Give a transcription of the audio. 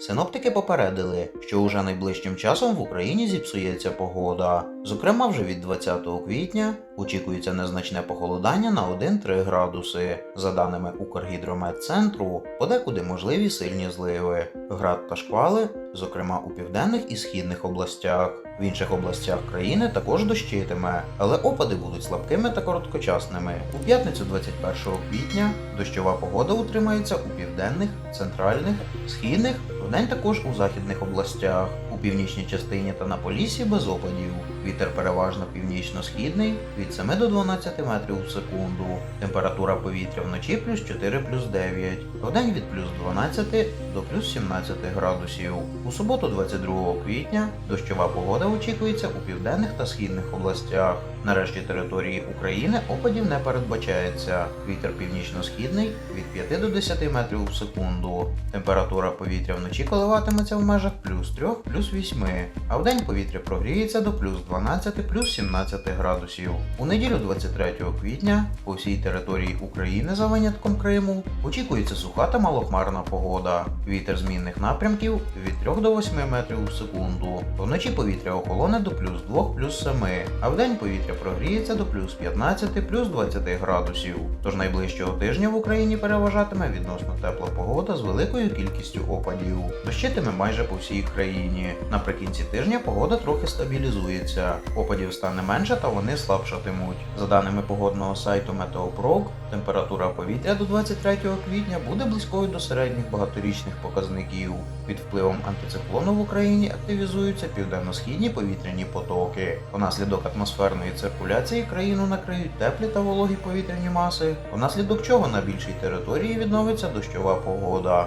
Синоптики попередили, що уже найближчим часом в Україні зіпсується погода. Зокрема, вже від 20 квітня очікується незначне похолодання на 1-3 градуси. За даними Укргідрометцентру, подекуди можливі сильні зливи, град та шквали, зокрема у південних і східних областях. В інших областях країни також дощитиме, але опади будуть слабкими та короткочасними. У п'ятницю 21 квітня дощова погода утримається у південних, центральних, східних, вдень також у західних областях. Північній частині та на Поліссі без опадів. Вітер переважно північно-східний від 7 до 12 метрів у секунду. Температура повітря вночі плюс 4 плюс 9, вдень від плюс 12 до плюс 17 градусів. У суботу 22 квітня дощова погода очікується у південних та східних областях. На решті території України опадів не передбачається. Вітер північно-східний від 5 до 10 метрів у секунду. Температура повітря вночі коливатиметься в межах плюс 3 плюс 8, а вдень повітря прогріється до плюс 12 плюс 17 градусів. У неділю 23 квітня по всій території України за винятком Криму очікується суха та малохмарна погода. Вітер змінних напрямків від 3 до 8 метрів у секунду. Вночі повітря охолоне до плюс 2 плюс 7, а вдень повітря прогріється до плюс 15 плюс 20 градусів. Тож найближчого тижня в Україні переважатиме відносно тепла погода з великою кількістю опадів. Дощитиме майже по всій країні. Наприкінці тижня погода трохи стабілізується. Опадів стане менше та вони слабшатимуть. За даними погодного сайту Метеопрог, температура повітря до 23 квітня буде близькою до середніх багаторічних показників. Під впливом антициклону в Україні активізуються південно-східні повітряні потоки. Унаслідок атмосферної циркуляції країну накриють теплі та вологі повітряні маси, внаслідок чого на більшій території відновиться дощова погода.